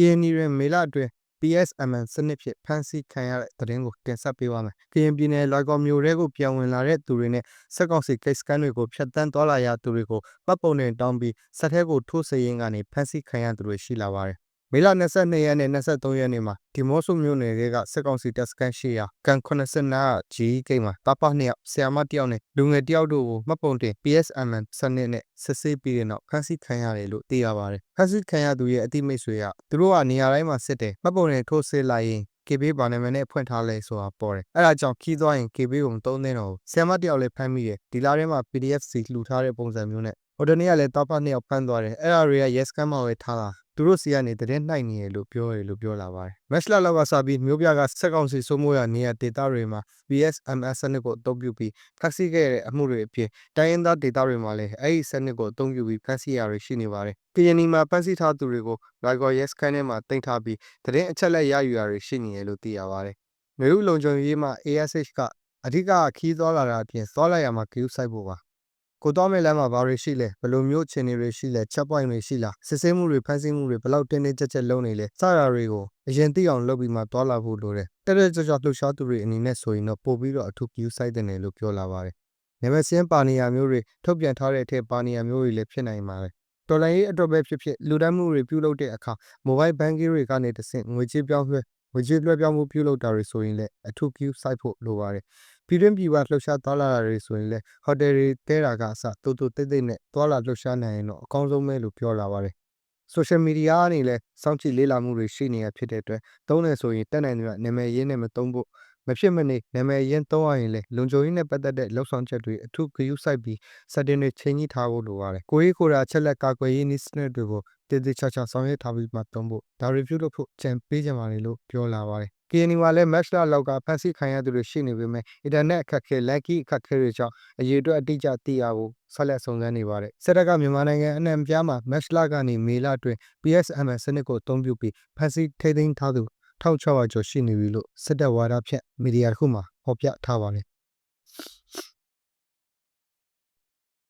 KNY တွင်မေလအတွင်း PSMN စနစ်ဖြင့်ဖမ်းဆီးခံရတဲ့သတင်းကိုတင်ဆက်ပေးပါမယ်။ကရင်ပြည်နယ်လွိုင်ကော်မြို့ထဲကိုပြန်ဝင်လာတဲ့သူတွေနဲ့စက်ကောင်စီကိတ်စကန်တွေကိုဖျက်ဆီးသွားလာရသူတွေကိုပတ်ပုံနဲ့တောင်းပြီးစက်ထဲကိုထိုးစရင်ကနေဖမ်းဆီးခံရသူတွေရှိလာပါတယ်။ မေလ22ရက်နဲ့23ရက်နေ့မှာဒီမော့ဆိုမြို့နယ်ကစက်ကောင်စီတပ်စကန်ရှိရာကန်89နာဂျီကိတ်မှာတပနှစ်ယောက်ဆီယာမတယောက်နဲ့လူငယ်တယောက်တို့ကိုမှတ်ပုံတင် PSMN စနစ်နဲ့စစ်ဆေးပြီးတဲ့နောက်ဖမ်းဆီးခံရတယ်လို့သိရပါတယ်။ဖမ်းဆီးခံရသူရဲ့အတိမိတ်ဆွေကသူတို့ကနေရာတိုင်းမှာစစ်တယ်မှတ်ပုံတင်ထိုးစစ်လိုက်ရင် KB ဘာနာမည်နဲ့ဖွင့်ထားလဲဆိုတာပေါ်တယ်အဲ့ဒါကြောင့်ခီးသွားရင် KB ကိုမသုံးသင့်တော့ဘူးဆီယမတယောက်လည်းဖမ်းမိတယ်ဒီလားထဲမှာ PDF စီလှူထားတဲ့ပုံစံမျိုးနဲ့ဟိုတနေ့ကလည်းတောက်ဖတ်နှစ်ယောက်ဖမ်းသွားတယ်အဲ့ဒါတွေက yes ကမ်းမှာပဲထားတာ သူတို့စီကနေတည်နှိုက်နေရလို့ပြောရလို့ပြောလာပါတယ်မက်စလာလောက်ကစပြီးမျိုးပြကစက်ကောင်စီစိုးမိုးရနေရဒေတာတွေမှာ PSMS စနစ်ကိုအသုံးပြုပြီးဖက်ဆီးခဲ့တဲ့အမှုတွေအဖြစ်တိုင်းရင်းသားဒေတာတွေမှာလည်းအဲ့ဒီစနစ်ကိုအသုံးပြုပြီးဖက်ဆီးရတွေရှိနေပါတယ်ကရင်နီမှာဖက်ဆီးထားသူတွေကို Rigo Yes ခန်းထဲမှာတင်ထားပြီးတရင်အချက်လက်ရယူရတွေရှိနေရလို့သိရပါတယ်။မြို့လုံခြုံရေးမှာ ASH ကအဓိကခီးသွားလာတာအပြင်သွားလာရမှာ queue စိုက်ဖို့ပါ။ ကိုသွားမဲ့လမ်းမှာဘာတွေရှိလဲဘယ်လိုမျိုးအခြေအနေတွေရှိလဲ check point တွေရှိလားစစ်ဆေးမှုတွေဖမ်းဆီးမှုတွေဘယ်လောက်တင်းတင်းကြပ်ကြပ်လုပ်နေလဲစတာတွေကိုအရင်သိအောင်လုပ်ပြီးမှသွားလာဖို့လိုတယ်တက်တက်ကြွကြွလှုပ်ရှားသူတွေအနေနဲ့ဆိုရင်တော့ပို့ပြီးတော့အထူး queue စိုက်တယ်လို့ပြောလာပါတယ်။နာမည်စင်းပါနေရမျိုးတွေထုတ်ပြန်ထားတဲ့အထက်ပါနေရမျိုးတွေလည်းဖြစ်နိုင်ပါတယ်။တော်လိုင်းရေးအတွက်ပဲဖြစ်ဖြစ်လူတန်းမှုတွေပြုလုပ်တဲ့အခါ mobile banking တွေကနေတဆင့်ငွေကြေးပြောင်းလွှဲ ငွေကြေးလွှဲပြောင်းမှုပြုလုပ်တာတွေဆိုရင်လည်းအထူး queue စိုက်ဖို့လိုပါတယ်။ပြည်တွင်းပြည်ပလှုပ်ရှားသွားလာတာတွေဆိုရင်လည်းဟိုတယ်တွေတဲတာကအစတူတူတိတ်တိတ်နဲ့သွားလာလှုပ်ရှားနိုင်ရင်တော့အကောင်းဆုံးပဲလို့ပြောလာပါတယ်။ social media ကနေလည်းစောင့်ကြည့်လေ့လာမှုတွေရှိနေရဖြစ်တဲ့အတွက်သုံးတယ်ဆိုရင်တက်နိုင်တယ်နာမည်ရင်းနဲ့မသုံးဖို့ မဖြစ်မနေနာမည်ရင်းသုံးရရင်လည်းလုံခြုံရေးနဲ့ပတ်သက်တဲ့လောက်ဆောင်ချက်တွေအထူးဂရုစိုက်ပြီး setting တွေချိန်ကြီးထားဖို့လိုပါတယ်။ကိုကြီးကိုရာချက်လက်ကာကွယ်ရေးနည်းစနစ်တွေကိုတည်တည်ချာချာဆောင်ရွက်ထားပြီးမှသုံးဖို့ဒါ review လုပ်ဖို့ကြံပေးကြပါလေလို့ပြောလာပါတယ်။ KNY မှာလည်း match လာလောက်ကဖန်ဆီးခံရသူတွေရှိနေပေမဲ့ internet အခက်ခဲ lucky အခက်ခဲတွေကြောင့်အရေးအတွက်အတိအကျသိရဖို့ဆက်လက်စုံစမ်းနေပါတယ်။စစ်တပ်ကမြန်မာနိုင်ငံအနှံ့အပြားမှာ match လာကနေမေလအတွင်း PSMN စနစ်ကိုအသုံးပြုပြီးဖန်ဆီးထိန်းသိမ်းထားသူ 1600ကျော်ရှိနေပြီလို့စစ်တပ်ဝါဒဖြန့်မီဒီယာတစ်ခုမှာဖော်ပြထားပါတယ်